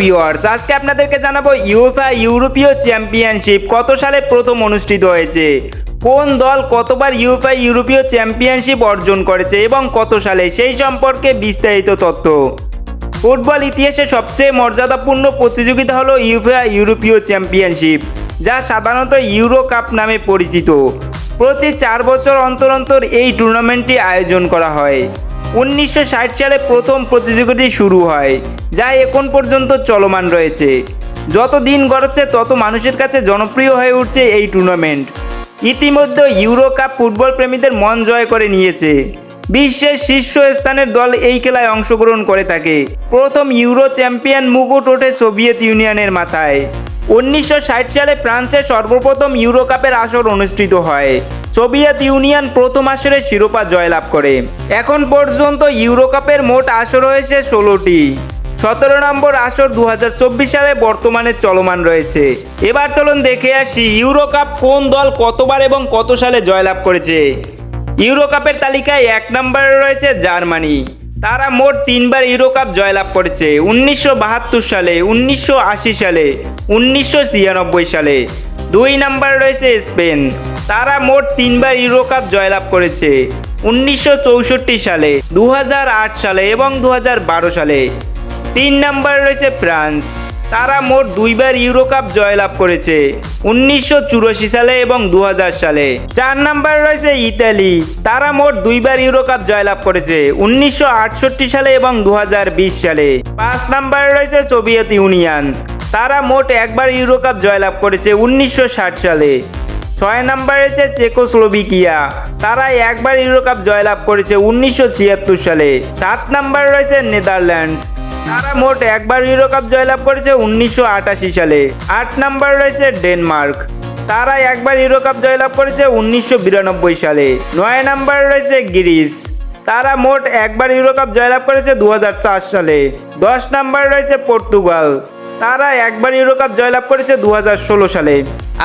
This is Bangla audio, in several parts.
ভিউয়ার্স আজকে আপনাদেরকে জানাব ইউএফা ইউরোপীয় চ্যাম্পিয়নশিপ কত সালে প্রথম অনুষ্ঠিত হয়েছে? কোন দল কতবার ইউএফা ইউরোপীয় চ্যাম্পিয়নশিপ অর্জন করেছে এবং কত সালে? সেই সম্পর্কে বিস্তারিত তথ্য। ফুটবল ইতিহাসে সবচেয়ে মর্যাদাপূর্ণ প্রতিযোগিতা হলো ইউএফা ইউরোপীয় চ্যাম্পিয়নশিপ, যা সাধারণত ইউরো কাপ নামে পরিচিত। প্রতি চার বছর অন্তর অন্তর এই টুর্নামেন্টটি আয়োজন করা হয়। উনিশশো ষাট সালে প্রথম প্রতিযোগিতাটি শুরু হয়, যা এখন পর্যন্ত চলমান রয়েছে। যত দিন গড়াচ্ছে, তত মানুষের কাছে জনপ্রিয় হয়ে উঠছে এই টুর্নামেন্ট ইতিমধ্যে ইউরো কাপ ফুটবল প্রেমীদের মন জয় করে নিয়েছে। বিশ্বের শীর্ষ স্থানের দল এই খেলায় অংশগ্রহণ করে থাকে। প্রথম ইউরো চ্যাম্পিয়ন মুকুট ওঠে সোভিয়েত ইউনিয়নের মাথায়। উনিশশো ষাট সালে ফ্রান্সে সর্বপ্রথম ইউরো কাপের আসর অনুষ্ঠিত হয়। সোভিয়েত ইউনিয়ন প্রথম আসরে শিরোপা জয়লাভ করে। এখন পর্যন্ত ইউরো কাপের মোট আসর হয়েছে ষোলোটি। সতেরো নম্বর আসর দু হাজার চব্বিশ সালে বর্তমানে চলমান রয়েছে। এবার চলুন দেখে আসি ইউরো কাপ কোন দল কতবার এবং কত সালে জয়লাভ করেছে। ইউরো কাপের তালিকায় এক নম্বরে রয়েছে জার্মানি। তারা মোট তিনবার ইউরো কাপ জয়লাভ করেছে, উনিশশো বাহাত্তর সালে, উনিশশো আশি সালে, উনিশশো ছিয়ানব্বই সালে। দুই নাম্বার রয়েছে স্পেন। তারা মোট তিনবার ইউরো কাপ জয়লাভ করেছে, উনিশশো চৌষট্টি সালে দু হাজার আট সালে এবং দু হাজার বারো সালে। তিন নাম্বার রয়েছে ফ্রান্স। তারা মোট দুইবার ইউরো কাপ জয়লাভ করেছে, উনিশশো চুরাশি সালে এবং দু সালে। চার নাম্বার রয়েছে ইতালি, তারা মোট দুইবার ইউরো কাপ জয়লাভ করেছে, উনিশশো আটষট্টি সালে এবং দুহাজার বিশ সালে। পাঁচ নাম্বার রয়েছে সোভিয়েত ইউনিয়ন, তারা মোট একবার ইউরো কাপ জয়লাভ করেছে, উনিশশো ষাট সালে। ছয় নম্বরে রয়েছে চেকোস্লোভিকিয়া, তারা একবার ইউরো কাপ জয়লাভ করেছে, উনিশশো ছিয়াত্তর সালে। সাত নম্বরে রয়েছে নেদারল্যান্ডস তারা মোট একবার ইউরো কাপ জয়লাভ করেছে উনিশশো আটাশি সালে। আট নাম্বার রয়েছে ডেনমার্ক তারা একবার ইউরো কাপ জয়লাভ করেছে উনিশশো বিরানব্বই সালে। নয় নম্বরে রয়েছে গ্রিস তারা মোট একবার ইউরো কাপ জয়লাভ করেছে দু হাজার চার সালে। দশ নম্বরে রয়েছে পর্তুগাল তারা একবার ইউরো কাপ জয়লাভ করেছে দু হাজার ষোলো সালে।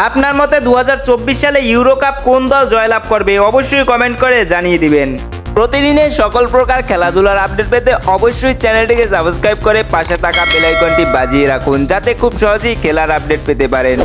আপনার মতে দু হাজার চব্বিশ সালে ইউরো কাপ কোন দল জয়লাভ করবে? অবশ্যই কমেন্ট করে জানিয়ে দিবেন। প্রতিদিনের সকল প্রকার খেলাধুলার আপডেট পেতে অবশ্যই চ্যানেলটিকে সাবস্ক্রাইব করে পাশে থাকা বেলাইকনটি বাজিয়ে রাখুন, যাতে খুব সহজেই খেলার আপডেট পেতে পারেন।